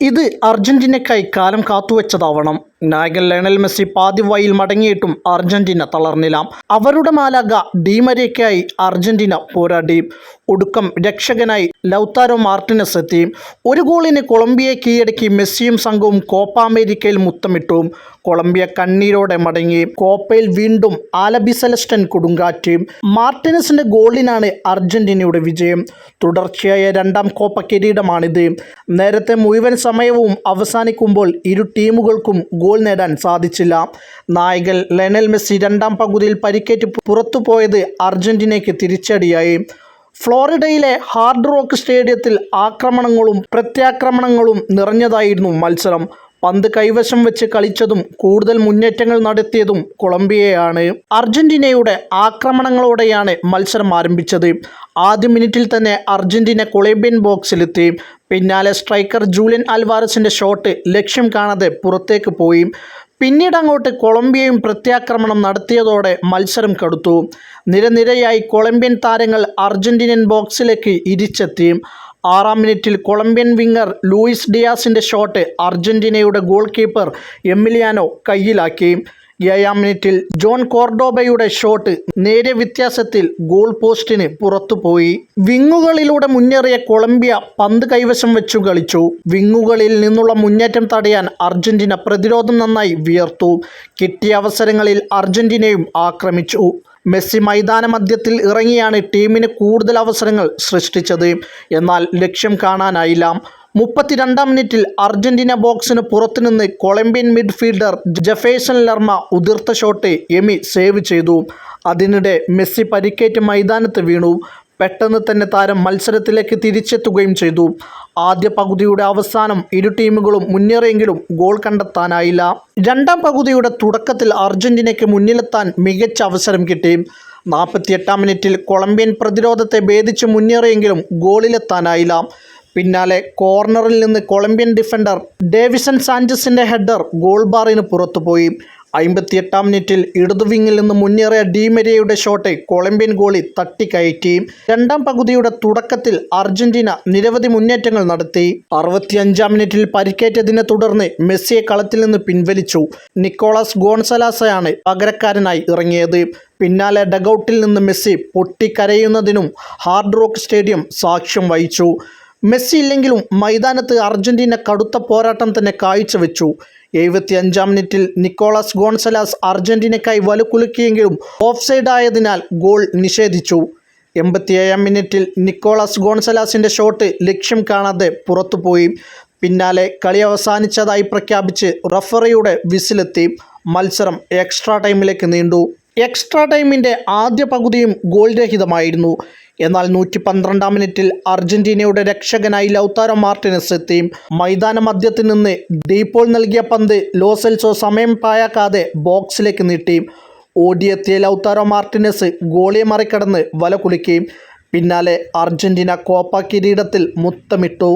ഇത് അർജന്റീനയ്ക്കായി കാലം കാത്തുവെച്ചതാവണം. നായകൻ ലയണൽ മെസ്സി പാതിവായിൽ മടങ്ങിയിട്ടും അർജന്റീന തളർന്നില്ല. അവരുടെ മാലാക ഡീമരയ്ക്കായി അർജന്റീന പോരാടി. ഒടുക്കം രക്ഷകനായി ലൗത്താരോ മാർട്ടിനസ് എത്തി. ഒരു ഗോളിന് കൊളംബിയയെ കീഴടക്കി മെസ്സിയും സംഘവും കോപ്പ അമേരിക്കയിൽ മുത്തമിട്ടു. കൊളംബിയ കണ്ണീരോടെ മടങ്ങി. കോപ്പയിൽ വീണ്ടും ആലബി സെലസ്റ്റൻ കൊടുങ്കാറ്റ്. മാർട്ടിനസിന്റെ ഗോളിനാണ് അർജന്റീനയുടെ വിജയം. തുടർച്ചയായ രണ്ടാം കോപ്പ കിരീടമാണിത്. നേരത്തെ മുഴുവൻ സമയവും അവസാനിക്കുമ്പോൾ ഇരു ടീമുകൾക്കും ഗോൾ നേടാൻ സാധിച്ചില്ല. നായകൻ ലയണൽ മെസ്സി രണ്ടാം പകുതിയിൽ പരിക്കേറ്റ് പുറത്തു പോയത് അർജന്റീനയ്ക്ക് തിരിച്ചടിയായി. ഫ്ലോറിഡയിലെ ഹാർഡ് റോക്ക് സ്റ്റേഡിയത്തിൽ ആക്രമണങ്ങളും പ്രത്യാക്രമണങ്ങളും നിറഞ്ഞതായിരുന്നു മത്സരം. പന്ത് കൈവശം വെച്ച് കളിച്ചതും കൂടുതൽ മുന്നേറ്റങ്ങൾ നടത്തിയതും കൊളംബിയയാണ്. അർജന്റീനയുടെ ആക്രമണങ്ങളോടെയാണ് മത്സരം ആരംഭിച്ചത്. ആദ്യ മിനിറ്റിൽ തന്നെ അർജന്റീന കൊളംബിയൻ ബോക്സിലെത്തി. പിന്നാലെ സ്ട്രൈക്കർ ജൂലിയൻ അൽവാരസിന്റെ ഷോട്ട് ലക്ഷ്യം കാണാതെ പുറത്തേക്ക് പോയി. പിന്നീട് അങ്ങോട്ട് കൊളംബിയയും പ്രത്യാക്രമണം നടത്തിയതോടെ മത്സരം കടുത്തു. നിരനിരയായി കൊളംബിയൻ താരങ്ങൾ അർജന്റീനിയൻ ബോക്സിലേക്ക് ഇരിച്ചെത്തി. ആറാം മിനിറ്റിൽ കൊളംബിയൻ വിങ്ങർ ലൂയിസ് ഡിയാസിന്റെ ഷോട്ട് അർജന്റീനയുടെ ഗോൾ കീപ്പർ എമിലിയാനോ കയ്യിലാക്കി. ഏഴാം മിനിറ്റിൽ ജോൺ കോർഡോബയുടെ ഷോട്ട് നേരെ വ്യത്യാസത്തിൽ ഗോൾ പോസ്റ്റിന് പുറത്തുപോയി വിങ്ങുകളിലൂടെ മുന്നേറിയ കൊളംബിയ പന്ത് കൈവശം വെച്ചു കളിച്ചു. വിങ്ങുകളിൽ നിന്നുള്ള മുന്നേറ്റം തടയാൻ അർജന്റീന പ്രതിരോധം നന്നായി വിയർത്തു. കിട്ടിയ അവസരങ്ങളിൽ അർജന്റീനയും ആക്രമിച്ചു. മെസ്സി മൈതാന മധ്യത്തിൽ ഇറങ്ങിയാണ് ടീമിന് കൂടുതൽ അവസരങ്ങൾ സൃഷ്ടിച്ചത്. എന്നാൽ ലക്ഷ്യം കാണാനായില്ല. മുപ്പത്തിരണ്ടാം മിനിറ്റിൽ അർജന്റീന ബോക്സിന് പുറത്തുനിന്ന് കൊളംബിയൻ മിഡ്ഫീൽഡർ ജഫേഷൻ ലർമ ഉതിർത്ത ഷോട്ട് എമി സേവ് ചെയ്തു. അതിനിടെ മെസ്സി പരിക്കേറ്റ് മൈതാനത്ത് വീണു. പെട്ടെന്ന് തന്നെ താരം മത്സരത്തിലേക്ക് തിരിച്ചെത്തുകയും ചെയ്തു. ആദ്യ പകുതിയുടെ അവസാനം ഇരു ടീമുകളും മുന്നേറിയെങ്കിലും ഗോൾ കണ്ടെത്താനായില്ല. രണ്ടാം പകുതിയുടെ തുടക്കത്തിൽ അർജന്റീനയ്ക്ക് മുന്നിലെത്താൻ മികച്ച അവസരം കിട്ടി. നാൽപ്പത്തിയെട്ടാം മിനിറ്റിൽ കൊളംബിയൻ പ്രതിരോധത്തെ ഭേദിച്ച് മുന്നേറിയെങ്കിലും ഗോളിലെത്താനായില്ല. പിന്നാലെ കോർണറിൽ നിന്ന് കൊളംബിയൻ ഡിഫൻഡർ ഡേവിസൺ സാഞ്ചസിന്റെ ഹെഡർ ഗോൾ ബാറിന് പുറത്തുപോയി. അമ്പത്തിയെട്ടാം മിനിറ്റിൽ ഇടതുവിങ്ങിൽ നിന്ന് മുന്നേറിയ ഡീമരിയയുടെ ഷോട്ട് കൊളംബിയൻ ഗോളി തട്ടിക്കയറ്റി. രണ്ടാം പകുതിയുടെ തുടക്കത്തിൽ അർജന്റീന നിരവധി മുന്നേറ്റങ്ങൾ നടത്തി. അറുപത്തിയഞ്ചാം മിനിറ്റിൽ പരിക്കേറ്റതിനെ തുടർന്ന് മെസ്സിയെ കളത്തിൽ നിന്ന് പിൻവലിച്ചു. നിക്കോളാസ് ഗോൺസലാസയാണ് പകരക്കാരനായി ഇറങ്ങിയത്. പിന്നാലെ ഡഗൌട്ടിൽ നിന്ന് മെസ്സി പൊട്ടിക്കരയുന്നതിനും ഹാർഡ് റോക്ക് സ്റ്റേഡിയം സാക്ഷ്യം വഹിച്ചു. മെസ്സി ഇല്ലെങ്കിലും മൈതാനത്ത് അർജന്റീന കടുത്ത പോരാട്ടം തന്നെ കാഴ്ചവെച്ചു. എഴുപത്തി അഞ്ചാം മിനിറ്റിൽ നിക്കോളാസ് ഗോൺസലാസ് അർജന്റീനയ്ക്കായി വലുക്കുലുക്കിയെങ്കിലും ഓഫ് സൈഡ് ആയതിനാൽ ഗോൾ നിഷേധിച്ചു. എൺപത്തിയേഴാം മിനിറ്റിൽ നിക്കോളാസ് ഗോൺസലാസിന്റെ ഷോട്ട് ലക്ഷ്യം കാണാതെ പുറത്തുപോയി. പിന്നാലെ കളി അവസാനിച്ചതായി പ്രഖ്യാപിച്ച് റഫറിയുടെ വിസിലെത്തി. മത്സരം എക്സ്ട്രാ ടൈമിലേക്ക് നീണ്ടു. എക്സ്ട്രാ ടൈമിന്റെ ആദ്യ പകുതിയും ഗോൾ രഹിതമായിരുന്നു എന്നാൽ നൂറ്റി പന്ത്രണ്ടാം മിനിറ്റിൽ അർജന്റീനയുടെ രക്ഷകനായി ലൗത്താരോ മാർട്ടിനസ് എത്തി മൈതാന മധ്യത്തിൽ നിന്ന് ഡീപ്പോൾ നൽകിയ പന്ത് ലോസെൽസോ സമയം പായാക്കാതെ ബോക്സിലേക്ക് നീട്ടി. ഓടിയെത്തിയ ലൗത്താരോ മാർട്ടിനസ് ഗോളിയെ മറികടന്ന് വല കുലുക്കി പിന്നാലെ അർജന്റീന കോപ്പ കിരീടത്തിൽ മുത്തമിട്ടു.